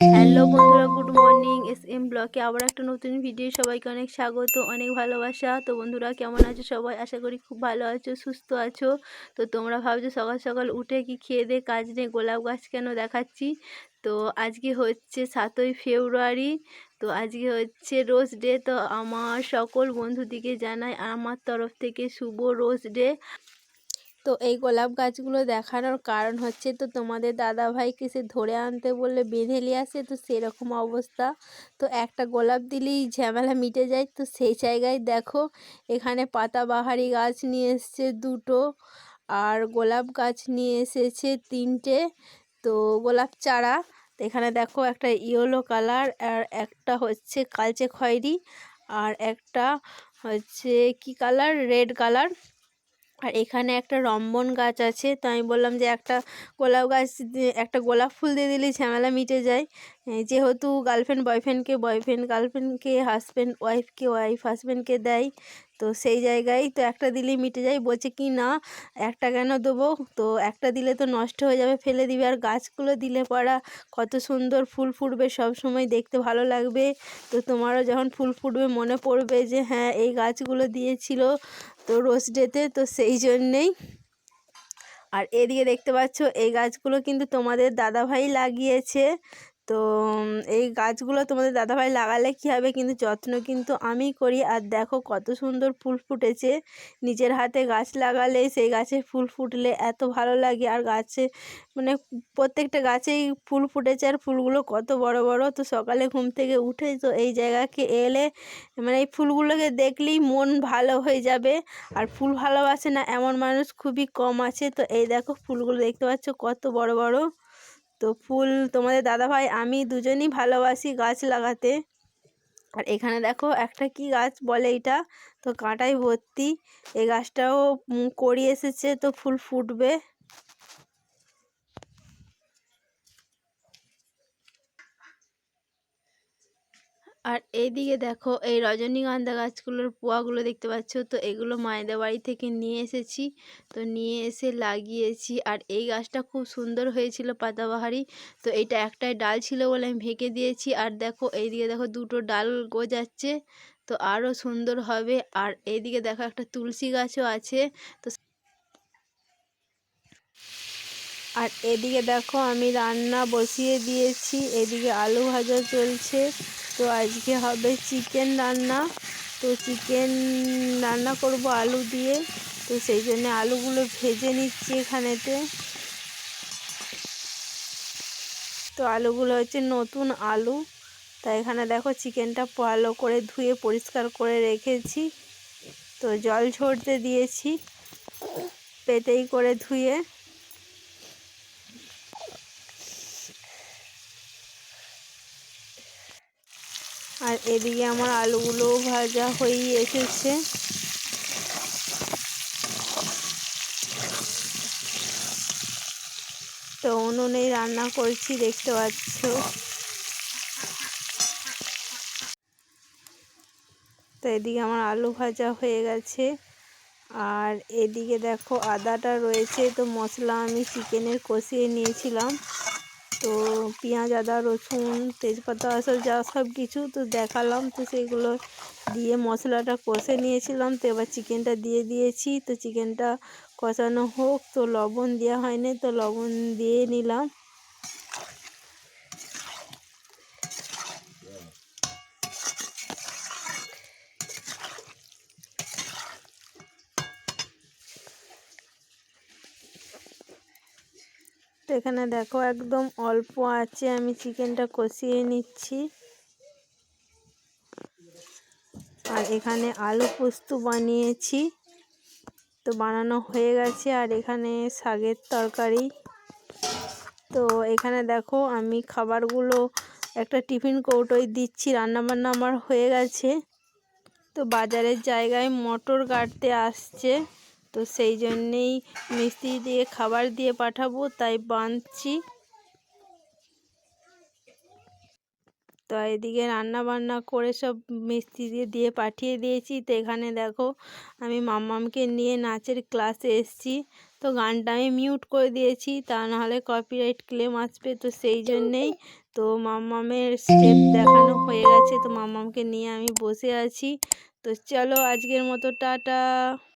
Hello বন্ধুরা good morning S M ব্লকে আবার একটা নতুন ভিডিও সবাইকে অনেক স্বাগত অনেক ভালোবাসা। তো বন্ধুরা কেমন আছো সবাই? আশা করি খুব ভালো আছো সুস্থ আছো। তো তোমরা ভাবছ সকাল সকাল উঠে কি খেয়ে দিয়ে কাজ নেই গোলাপ গাছ কেন দেখাচ্ছি? তো আজকে হচ্ছে সাতই ফেব্রুয়ারি তো আজকে হচ্ছে রোজ ডে। তো আমার সকল বন্ধুদিকে জানাই আমার তরফ থেকে শুভ রোজ ডে। তো এই গোলাপ গাছগুলো দেখানোর কারণ হচ্ছে, তো তোমাদের দাদা ভাইকে সে ধরে আনতে বললে বেঁধে নিয়ে আসে, তো সেরকম অবস্থা। তো একটা গোলাপ দিলেই ঝামেলা মিটে যায়, তো সেই জায়গায় দেখো, এখানে পাতাবাহারি গাছ নিয়ে এসছে দুটো, আর গোলাপ গাছ নিয়ে এসেছে তিনটে, তো গোলাপ চারা। এখানে দেখো একটা ইয়েলো কালার, আর একটা হচ্ছে কালচে খয়েরি, আর একটা হচ্ছে কি কালার? Red colour. আর এখানে একটা রম্বন গাছ আছে, তো আমি বললাম যে একটা গোলাপ গাছ একটা গোলাপ ফুল দিয়ে দিলে ঝামেলা মিটে যায়। যেহেতু গার্লফ্রেন্ড বয়ফ্রেন্ডকে বয়ফ্রেন্ড গার্লফ্রেন্ডকে হাজব্যান্ড ওয়াইফকে ওয়াইফ হাজব্যান্ডকে দেয় তো সেই জায়গায় তো একটা দিলেই মিটে যায়, বলছে কি না, একটা কেন দেবো? তো একটা দিলে তো নষ্ট হয়ে যাবে, ফেলে দিবে। আর গাছগুলো দিলে পড়া কত সুন্দর ফুল ফুটবে, সব সময় দেখতে ভালো লাগবে। তো তোমারও যখন ফুল ফুটবে, মনে পড়বে যে হ্যাঁ এই গাছগুলো দিয়েছিল তো রোজ ডেতে, তো সেই জন্যেই। আর এদিকে দেখতে পাচ্ছ, এই গাছগুলো কিন্তু তোমাদের দাদাভাই লাগিয়েছে। তো এই গাছগুলো তোমাদের দাদাভাই লাগালে কী হবে? কিন্তু যত্ন কিন্তু আমি করি। আর দেখো কত সুন্দর ফুল ফুটেছে। নিজের হাতে গাছ লাগালে সেই গাছে ফুল ফুটলে এত ভালো লাগে। আর গাছে মানে প্রত্যেকটা গাছেই ফুল ফুটেছে আর ফুলগুলো কত বড় বড়। তো সকালে ঘুম থেকে উঠে তো এই জায়গাকে এলে মানে এই ফুলগুলোকে দেখলেই মন ভালো হয়ে যাবে। আর ফুল ভালোবাসে না, এমন মানুষ খুবই কম আছে। তো এই দেখো ফুলগুলো দেখতে পাচ্ছ কত বড় বড়। তো ফুল তোমাদের দাদাভাই, আমি দুজনই ভালোবাসি গাছ লাগাতে। আর এখানে দেখো একটা কি গাছ বলে এটা? তো কাঁটায় ভর্তি। এই গাছটাও কড়ি এসেছে তো ফুল ফুটবে। আর এইদিকে দেখো, এই রজনীগন্ধা গাছগুলোর পোয়াগুলো দেখতে পাচ্ছ? তো এগুলো মায়েদের বাড়ি থেকে নিয়ে এসেছি। তো নিয়ে এসে লাগিয়েছি। আর এই গাছটা খুব সুন্দর হয়েছিল পাতাবাহারি। তো এটা একটাই ডাল ছিল বলে আমি ভেঙে দিয়েছি। আর দেখো, এইদিকে দেখো দুটো ডাল গজাচ্ছে। তো আরও সুন্দর হবে। আর এইদিকে দেখো একটা তুলসী গাছও আছে। তো আর এদিকে দেখো, আমি রান্না বসিয়ে দিয়েছি। এদিকে আলু ভাজা চলছে। তো আজকে হবে চিকেন রান্না। তো চিকেন রান্না করব আলু দিয়ে। তো সেই জন্য আলুগুলো ভেজে নিচ্ছি এখানেতে। তো আলুগুলো হচ্ছে নতুন আলু। তাই এখানে দেখো চিকেনটা ভালো করে ধুয়ে পরিষ্কার করে রেখেছি। তো জল ঝরতে দিয়েছি। পেতেই করে ধুয়ে। আর এদিকে আমার আলুগুলোও ভাজা হয়েই এসেছে। তো উনুনেই রান্না করছি, দেখতে পাচ্ছ। তো এদিকে আমার আলু ভাজা হয়ে গেছে। আর এদিকে দেখো আদাটা রয়েছে, তো মশলা আমি চিকেনের কষিয়ে নিয়েছিলাম। তো পেঁয়াজ, আদা, রসুন, তেজপাতা সব যা সব কিছু তো দেখালাম। তো সেগুলো দিয়ে মশলাটা কষে নিয়েছিলাম। তো এবার চিকেনটা দিয়ে দিয়েছি। তো চিকেনটা কষানো হোক। তো লবণ দেওয়া হয়নি। তো লবণ দিয়ে নিলাম। তো এখানে দেখো একদম অল্প আছে, আমি চিকেনটা কষিয়ে নিচ্ছি। আর এখানে আলু পোস্ত বানিয়েছি, তো বানানো হয়ে গেছে। আর এখানে শাকের তরকারি। তো এখানে দেখো আমি খাবারগুলো, একটা টিফিন কৌটোয় দিচ্ছি, রান্নাবান্না আমার হয়ে গেছে। তো বাজারের জায়গায় মটর কাটতে আসছে। তো সেই জন্যেই মিস্ত্রি দিয়ে খাবার দিয়ে পাঠাবো, তাই বাঁধছি তো এদিকে রান্না বান্না করে সব মিস্ত্রি দিয়ে দিয়ে পাঠিয়ে দিয়েছি। তো এখানে দেখো আমি মাম্মামকে নিয়ে নাচের ক্লাসে এসেছি। তো গানটা আমি মিউট করে দিয়েছি, তা নাহলে কপিরাইট ক্লেম আসবে। তো সেই জন্যেই তো মাম্মামের স্টেপ দেখানো হয়ে গেছে। তো মাম্মামকে নিয়ে আমি বসে আছি। তো চলো আজকের মতো, টাটা।